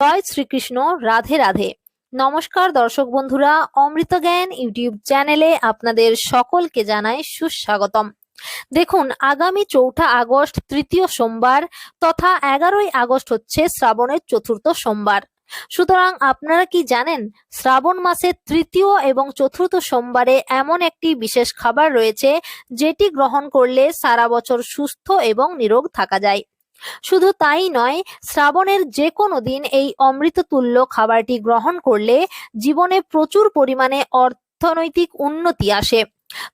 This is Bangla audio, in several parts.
জয় শ্রীকৃষ্ণ, রাধে রাধে। নমস্কার দর্শক বন্ধুরা, অমৃত জ্ঞান ইউটিউব চ্যানেলে আপনাদের সকলকে জানাই সুস্বাগতম। দেখুন, আগামী চৌঠা আগস্ট, তৃতীয় সোমবার তথা এগারোই আগস্ট হচ্ছে শ্রাবণের চতুর্থ সোমবার। সুতরাং আপনারা কি জানেন, শ্রাবণ মাসের তৃতীয় এবং চতুর্থ সোমবারে এমন একটি বিশেষ খাবার রয়েছে, যেটি গ্রহণ করলে সারা বছর সুস্থ এবং নিরোগ থাকা যায়। শুধু তাই নয়, শ্রাবণের যে কোনো দিন এই অমৃততুল্য খাবারটি গ্রহণ করলে জীবনে প্রচুর পরিমাণে অর্থনৈতিক উন্নতি আসে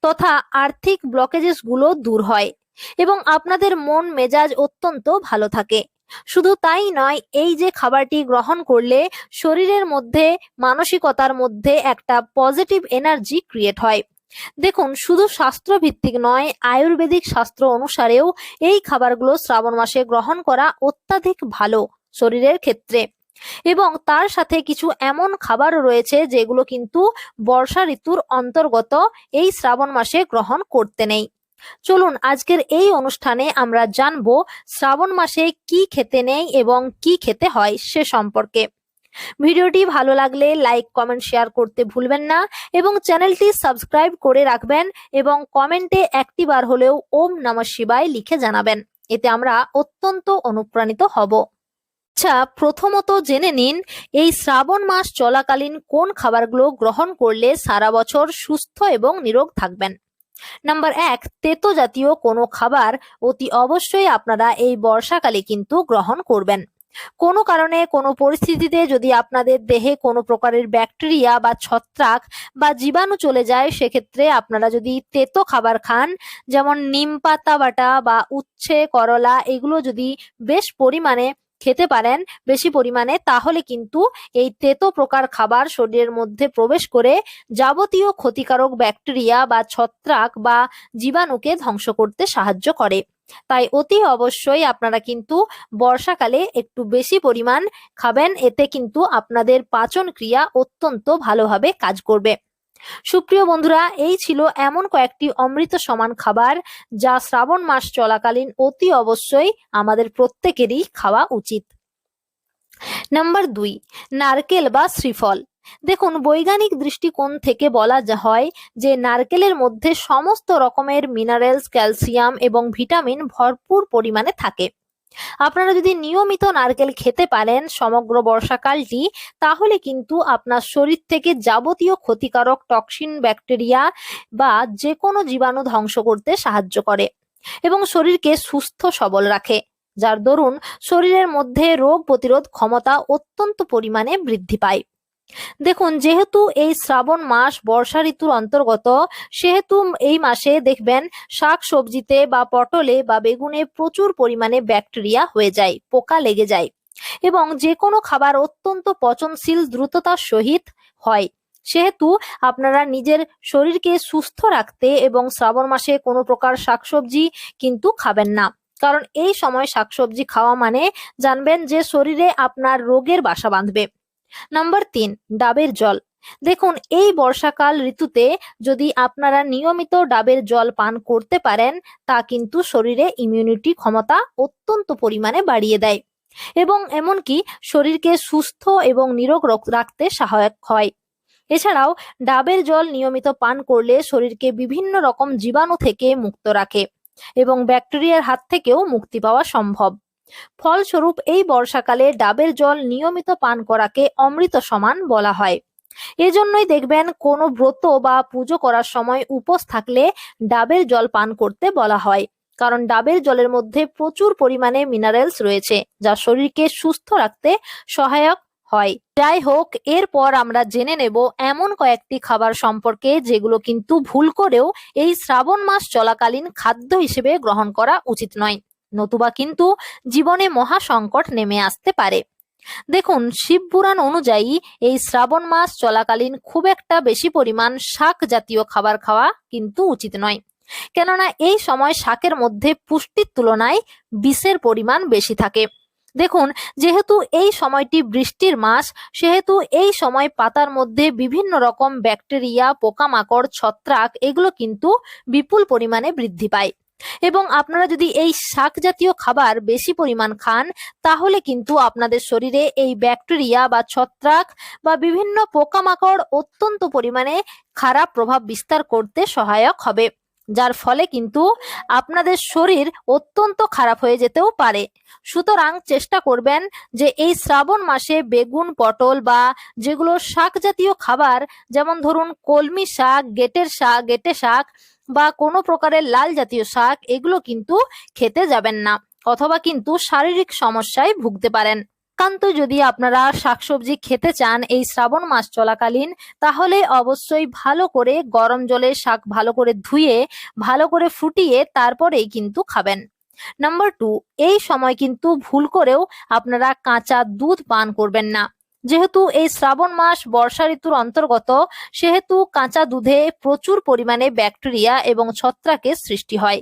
তথা আর্থিক ব্লকেজেসগুলো দূর হয় এবং আপনাদের মন মেজাজ অত্যন্ত ভালো থাকে। শুধু তাই নয়, এই যে খাবারটি গ্রহণ করলে শরীরের মধ্যে, মানসিকতার মধ্যে একটা পজিটিভ এনার্জি ক্রিয়েট হয়। দেখুন, শুধু শাস্ত্র ভিত্তিক নয়, আয়ুর্বেদিক শাস্ত্র অনুসারেও এই খাবারগুলো শ্রাবণ মাসে গ্রহণ করা অত্যাধিক ভালো শরীরের ক্ষেত্রে। এবং তার সাথে কিছু এমন খাবার রয়েছে যেগুলো কিন্তু বর্ষা ঋতুর অন্তর্গত এই শ্রাবণ মাসে গ্রহণ করতে নেই। চলুন, আজকের এই অনুষ্ঠানে আমরা জানব শ্রাবণ মাসে কি খেতে নেই এবং কি খেতে হয় সে সম্পর্কে। ভিডিওটি ভালো লাগলে লাইক, কমেন্ট, শেয়ার করতে ভুলবেন না এবং চ্যানেলটি সাবস্ক্রাইব করে রাখবেন এবং কমেন্টে একটি বার হলেও ওম নমঃ শিবায় লিখে জানাবেন। এতে আমরা অত্যন্ত অনুপ্রাণিত হব। আচ্ছা প্রথমত জেনে নিন, এই শ্রাবণ মাস চলাকালীন কোন খাবারগুলো গ্রহণ করলে সারা বছর সুস্থ এবং নিরোগ থাকবেন? নাম্বার এক, তেতো জাতীয় কোনো খাবার অতি অবশ্যই আপনারা এই বর্ষাকালে কিন্তু গ্রহণ করবেন। কোনো কারণে কোনো পরিস্থিতিতে যদি আপনাদের দেহে কোনো প্রকারের ব্যাকটেরিয়া বা ছত্রাক বা জীবাণু চলে যায়, সেক্ষেত্রে আপনারা যদি তেতো খাবার খান, যেমন নিম পাতা বাটা বা উচ্ছে, করলা, এগুলো যদি বেশ পরিমাণে খেতে পারেন, বেশি পরিমাণে, তাহলে কিন্তু এই তেতো প্রকার খাবার শরীরের মধ্যে প্রবেশ করে যাবতীয় ক্ষতিকারক ব্যাকটেরিয়া বা ছত্রাক বা জীবাণুকে ধ্বংস করতে সাহায্য করে। তাই অতি অবশ্যই আপনারা কিন্তু বর্ষাকালে একটু বেশি পরিমাণ খাবেন। এতে কিন্তু আপনাদের পাচন ক্রিয়া অত্যন্ত ভালোভাবে কাজ করবে। সুপ্রিয় বন্ধুরা, এই ছিল এমন কয়েকটি অমৃত সমান খাবার যা শ্রাবণ মাস চলাকালীন অতি অবশ্যই আমাদের প্রত্যেকেরই খাওয়া উচিত। নাম্বার দুই, নারকেল বা শ্রীফল। দেখুন, বৈজ্ঞানিক দৃষ্টিকোণ থেকে বলা হয় যে নারকেলের মধ্যে সমস্ত রকমের মিনারেলস ক্যালসিয়াম এবং ভিটামিন ভরপুর পরিমাণে থাকে। আপনারা যদি নিয়মিত নারকেল খেতে পারেন সমগ্র বর্ষাকালটি, তাহলে কিন্তু আপনার শরীর থেকে যাবতীয় ক্ষতিকারক টক্সিন ব্যাকটেরিয়া বা যে কোনো জীবাণু ধ্বংস করতে সাহায্য করে এবং শরীরকে সুস্থ সবল রাখে, যার দরুন শরীরের মধ্যে রোগ প্রতিরোধ ক্ষমতা অত্যন্ত পরিমাণে বৃদ্ধি পায়। দেখুন, যেহেতু এই শ্রাবণ মাস বর্ষা ঋতুর অন্তর্গত, সেহেতু এই মাসে দেখবেন শাক সবজিতে বা পটলে বা বেগুনে প্রচুর পরিমাণে ব্যাকটেরিয়া হয়ে যায়, পোকা লেগে যায় এবং যে কোনো খাবার অত্যন্ত পচনশীল দ্রুততার সহিত হয়। সেহেতু আপনারা নিজের শরীরকে সুস্থ রাখতে এবং শ্রাবণ মাসে কোনো প্রকার শাকসবজি কিন্তু খাবেন না। কারণ এই সময় শাকসবজি খাওয়া মানে জানবেন যে শরীরে আপনার রোগের বাসা বাঁধবে। নাম্বার তিন, ডাবের জল। দেখুন, এই বর্ষাকাল ঋতুতে যদি আপনারা নিয়মিত ডাবের জল পান করতে পারেন, তা কিন্তু শরীরে ইমিউনিটি ক্ষমতা অত্যন্ত পরিমাণে বাড়িয়ে দেয়। এবং এমনকি শরীরকে সুস্থ এবং নিরোগ রাখতে সহায়ক হয়। এছাড়াও, ডাবের জল নিয়মিত পান করলে শরীরকে বিভিন্ন রকম জীবাণু থেকে মুক্ত রাখে এবং ব্যাকটেরিয়ার হাত থেকেও মুক্তি পাওয়া সম্ভব। ফলস্বরূপ এই বর্ষাকালে ডাবের জল নিয়মিত পান করাকে অমৃত সমান বলা হয়। এজন্যই দেখবেন কোনো ব্রত বা পুজো করার সময় উপোস থাকলে ডাবের জল পান করতে বলা হয়। কারণ ডাবের জলের মধ্যে প্রচুর পরিমাণে মিনারেলস রয়েছে, যা শরীরকে সুস্থ রাখতে সহায়ক হয়। যাই হোক, এরপর আমরা জেনে নেব এমন কয়েকটি খাবার সম্পর্কে যেগুলো কিন্তু ভুল করেও এই শ্রাবণ মাস চলাকালীন খাদ্য হিসেবে গ্রহণ করা উচিত নয়। নতুবা কিন্তু জীবনে মহা সংকট নেমে আসতে পারে। দেখুন শিবপুরাণ অনুযায়ী এই শ্রাবণ মাস চলাকালীন খুব একটা বেশি পরিমাণ শাক জাতীয় খাবার খাওয়া কিন্তু উচিত নয়। কেননা এই সময় শাকের মধ্যে পুষ্টির তুলনায় বিষের পরিমাণ বেশি থাকে। দেখুন, যেহেতু এই সময়টি বৃষ্টির মাস, সেহেতু এই সময় পাতার মধ্যে বিভিন্ন রকম ব্যাকটেরিয়া, পোকামাকড়, ছত্রাক এগুলো কিন্তু বিপুল পরিমাণে বৃদ্ধি পায়। এবং আপনারা যদি এই শাক জাতীয় খাবার বেশি পরিমাণ খান, তাহলে কিন্তু আপনাদের শরীরে এই ব্যাকটেরিয়া বা ছত্রাক বা বিভিন্ন পোকামাকড় অত্যন্ত পরিমাণে খারাপ প্রভাব বিস্তার করতে সহায়ক হবে। যার ফলে কিন্তু আপনাদের শরীর অত্যন্ত খারাপ হয়ে যেতেও পারে। সুতরাং চেষ্টা করবেন যে এই শ্রাবণ মাসে বেগুন, পটল বা যেগুলো শাক জাতীয় খাবার, যেমন ধরুন কলমি শাক, গেটের শাক, গেটে শাক বা কোনো প্রকারের লাল জাতীয় শাক, এগুলো কিন্তু খেতে যাবেন না অথবা কিন্তু শারীরিক সমস্যায় ভুগতে পারেন। একান্ত যদি আপনারা শাকসবজি খেতে চান এই শ্রাবণ মাস চলাকালীন, তাহলে অবশ্যই ভালো করে গরম জলে শাক ভালো করে ধুয়ে, ভালো করে ফুটিয়ে তারপরেই কিন্তু খাবেন। নাম্বার টু, এই সময় কিন্তু ভুল করেও আপনারা কাঁচা দুধ পান করবেন না। যেহেতু এই শ্রাবণ মাস বর্ষা ঋতুর অন্তর্গত, সেহেতু কাঁচা দুধে প্রচুর পরিমাণে ব্যাকটেরিয়া এবং ছত্রাকের সৃষ্টি হয়।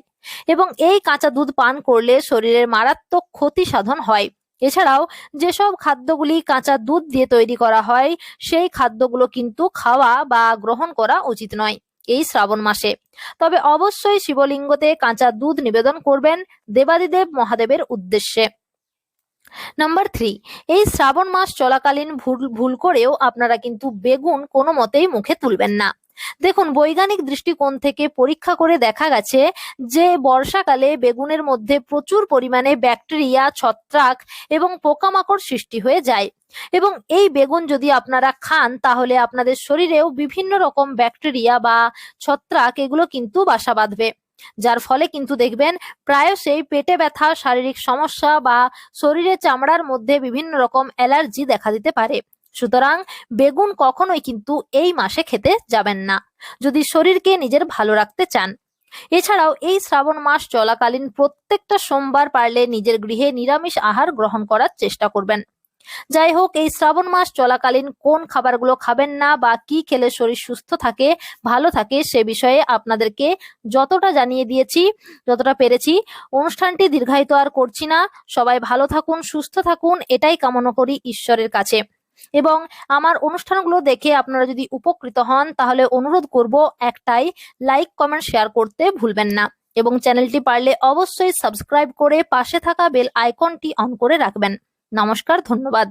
এবং এই কাঁচা দুধ পান করলে শরীরের মারাত্মক ক্ষতি সাধন হয়। এছাড়াও যেসব খাদ্যগুলি কাঁচা দুধ দিয়ে তৈরি করা হয়, সেই খাদ্যগুলো কিন্তু খাওয়া বা গ্রহণ করা উচিত নয় এই শ্রাবণ মাসে। তবে অবশ্যই শিবলিঙ্গতে কাঁচা দুধ নিবেদন করবেন দেবাদিদেব মহাদেবের উদ্দেশ্যে। নাম্বার থ্রি, এই শ্রাবণ মাস চলাকালীন ভুল ভুল করেও আপনারা কিন্তু বেগুন কোনো মতেই মুখে তুলবেন না। দেখুন, বৈজ্ঞানিক দৃষ্টিকোণ থেকে পরীক্ষা করে দেখা গেছে যে বর্ষাকালে বেগুনের মধ্যে প্রচুর পরিমাণে ব্যাকটেরিয়া, ছত্রাক এবং পোকামাকড় সৃষ্টি হয়ে যায়। এবং এই বেগুন যদি আপনারা খান, তাহলে আপনাদের শরীরেও বিভিন্ন রকম ব্যাকটেরিয়া বা ছত্রাক এগুলো কিন্তু বাসা বাঁধবে। যার ফলে কিন্তু দেখবেন, প্রায়শই পেটে ব্যথা, শারীরিক সমস্যা বা শরীরে চামড়ার মধ্যে বিভিন্ন রকম অ্যালার্জি দেখা দিতে পারে। সুতরাং বেগুন কখনোই কিন্তু এই মাসে খেতে যাবেন না, যদি শরীরকে নিজের ভালো রাখতে চান। এছাড়াও এই শ্রাবণ মাস চলাকালীন প্রত্যেকটা সোমবার পারলে নিজের গৃহে নিরামিষ আহার গ্রহণ করার চেষ্টা করবেন। যাই হোক, এই শ্রাবণ মাস চলাকালীন কোন খাবারগুলো খাবেন না বা কি খেলে শরীর সুস্থ থাকে, ভালো থাকে সে বিষয়ে আপনাদেরকে যতটা জানিয়ে দিয়েছি, যতটা পেরেছি। অনুষ্ঠানটি দীর্ঘায়িত আর করছি না। সবাই ভালো থাকুন, সুস্থ থাকুন, এটাই কামনা করি ঈশ্বরের কাছে। এবং আমার অনুষ্ঠানগুলো দেখে আপনারা যদি উপকৃত হন, তাহলে অনুরোধ করব একটাই লাইক কমেন্ট শেয়ার করতে ভুলবেন না। এবং চ্যানেলটি পারলে অবশ্যই সাবস্ক্রাইব করে পাশে থাকা বেল আইকনটি অন করে রাখবেন। নমস্কার, ধন্যবাদ।